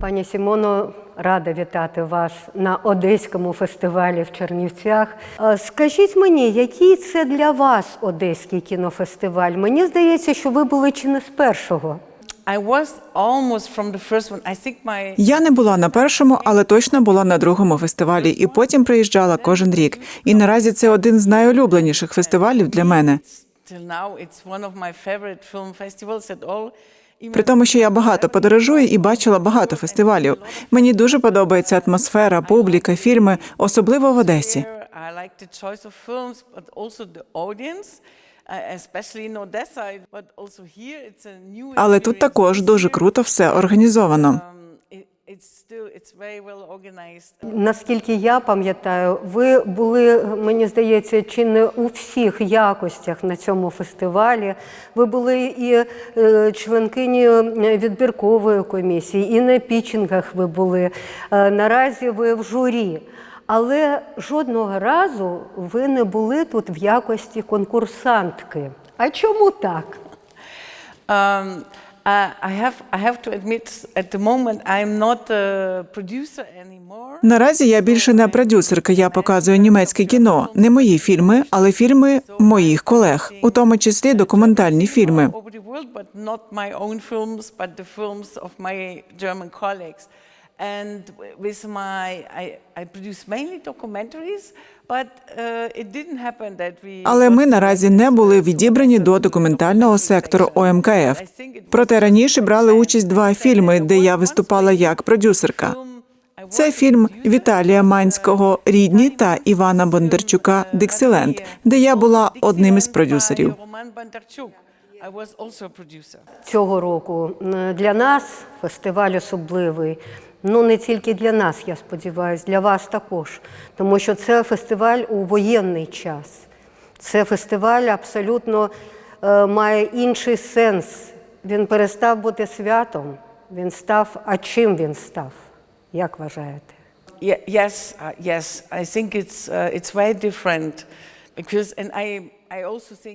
Пані Сімоно, рада вітати вас на Одеському фестивалі в Чернівцях. Е, Скажіть мені, який це для вас Одеський кінофестиваль? Мені здається, що ви були чи не з першого. Я не була на першому, але точно була на другому фестивалі, і потім приїжджала кожен рік. І наразі це один з найулюбленіших фестивалів для мене. При тому, що я багато подорожую і бачила багато фестивалів. Мені дуже подобається атмосфера, публіка, фільми, особливо в Одесі. uh. Але тут також дуже круто все організовано. Наскільки я пам'ятаю, ви були, мені здається, чи не у всіх якостях на цьому фестивалі. Ви були і е, відбіркової комісії, і на пічингах ви були. Е, Наразі ви в журі. Але жодного разу ви не були тут в якості конкурсантки. А чому так? Um, I I have I have to admit at the moment I'm not a producer anymore. Наразі я більше не продюсерка. Я показую німецьке кіно, не мої фільми, але фільми моїх колег, у тому числі документальні фільми. over the world, but not my own films, but the films of my German colleagues. And with my, I, I produce mainly documentaries, but uh, it didn't happen that we. Але ми наразі не були відібрані до документального сектору ОМКФ. Проте раніше брали участь два фільми, де я виступала як продюсерка. Це фільм Віталія Манського Рідні та Івана Бондарчука Диксиленд, де я була одним із продюсерів. Цього року. Для нас фестиваль особливий. Ну не тільки для нас, я сподіваюся, для вас також. Тому що це фестиваль у воєнний час. Це фестиваль абсолютно е, має інший сенс. Він перестав бути святом. Він став. А чим він став? Як вважаєте? Ye- Yes, uh, yes. I think it's uh, it's very different because, and I.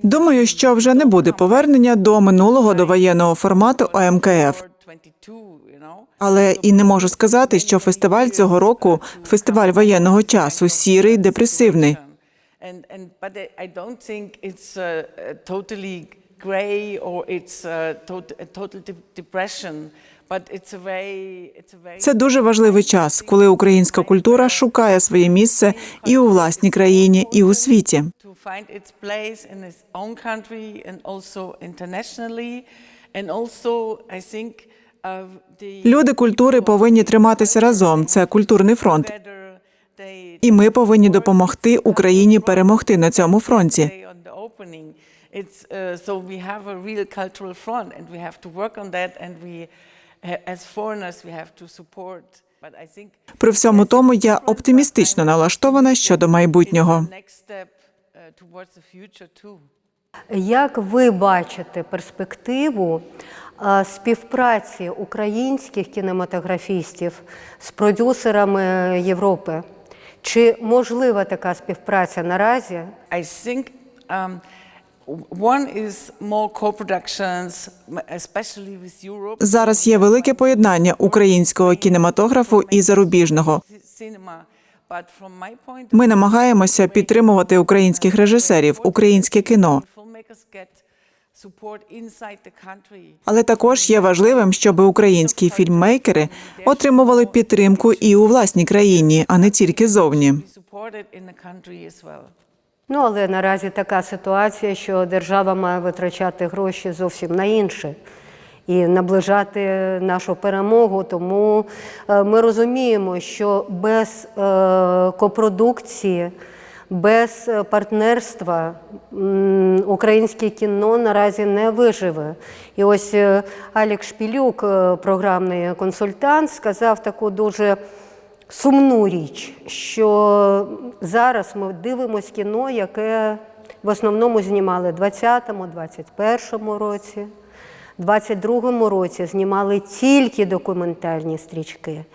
Думаю, що вже не буде повернення до минулого довоєнного формату ОМКФ. For 22, you know. Але і не можу сказати, що фестиваль цього року фестиваль воєнного часу сірий, депресивний. Це дуже важливий час, коли українська культура шукає своє місце і у власній країні, і у світі. Uh, Люди культури повинні триматися разом. Це культурний фронт. І ми повинні допомогти Україні перемогти на цьому фронті. uh, uh, При всьому тому я оптимістично налаштована щодо майбутнього. Як ви бачите перспективу співпраці українських кінематографістів з продюсерами Європи? Чи можлива така співпраця наразі? I think um, one is more co-productions, especially with Europe Зараз є велике поєднання українського кінематографу і зарубіжного. Ми намагаємося підтримувати українських режисерів, українське кіно. Але також є важливим, щоб українські фільммейкери отримували підтримку і у власній країні, а не тільки зовні. Ну, але наразі така ситуація, що держава має витрачати гроші зовсім на інше і наближати нашу перемогу. Тому е, ми розуміємо, що без е, копродукції, без е, партнерства українське кіно наразі не виживе. І ось е, Алік Шпілюк, е, програмний консультант, сказав таку дуже сумну річ, що зараз ми дивимося кіно, яке в основному знімали в 20-му, 21-му році. В 22-му році знімали тільки документальні стрічки,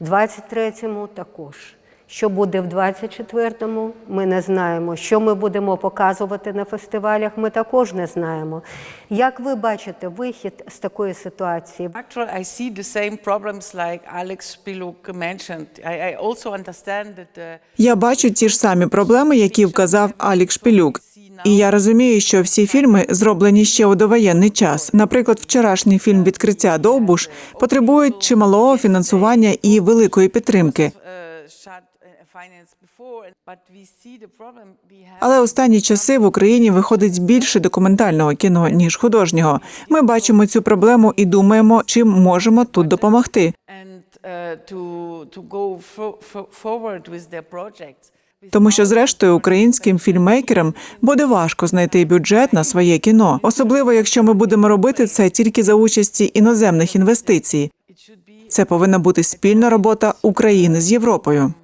в 23-му також. Що буде в 24-му, ми не знаємо. Що ми будемо показувати на фестивалях, ми також не знаємо. Як ви бачите вихід з такої ситуації? Actually, I see the same problems like Alex Spiluk mentioned. I, I also understand that uh, Я бачу ті ж самі проблеми, які вказав Алік Шпилюк. І я розумію, що всі фільми зроблені ще у довоєнний час. Наприклад, вчорашній фільм Відкриття Довбуш потребують чималого фінансування і великої підтримки. Але останні часи в Україні виходить більше документального кіно ніж художнього. Ми бачимо цю проблему і думаємо, чим можемо тут допомогти. uh. Тому що, зрештою, українським фільммейкерам буде важко знайти бюджет на своє кіно, особливо якщо ми будемо робити це тільки за участі іноземних інвестицій. Це повинна бути спільна робота України з Європою.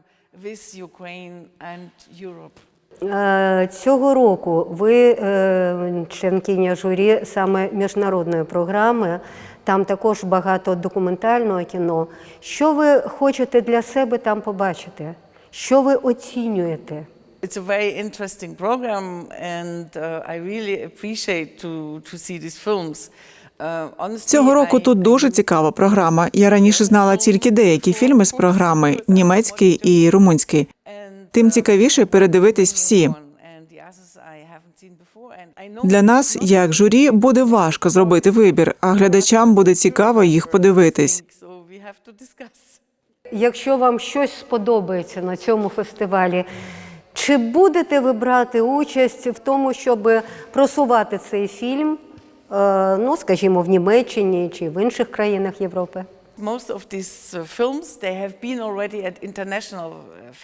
With Ukraine and Europe. Е, Цього року ви е, членкиня журі саме міжнародної програми. Там також багато документального кіно. Що ви хочете для себе там побачити? Що ви оцінюєте? It's a very interesting program, and uh, I really appreciate to to see these films. Цього року тут дуже цікава програма. Я раніше знала тільки деякі фільми з програми німецький і румунський. Тим цікавіше передивитись всі. Для нас, як журі, буде важко зробити вибір, а глядачам буде цікаво їх подивитись. Якщо вам щось сподобається на цьому фестивалі, чи будете ви брати участь в тому, щоб просувати цей фільм, ну, скажімо, в Німеччині чи в інших країнах Європи? Most of these films they have been already at international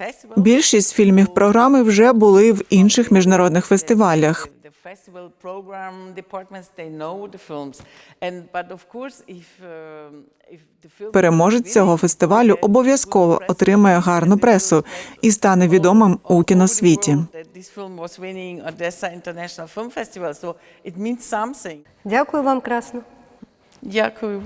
festivals. Більшість фільмів програми вже були в інших міжнародних фестивалях. Festival program departments they know the films, and but of course, if um, if the film Переможець цього фестивалю обов'язково отримає гарну пресу і стане відомим у кіносвіті. this film was winning Odessa International Film Festival, so it means something. Дякую вам, красно. Дякую.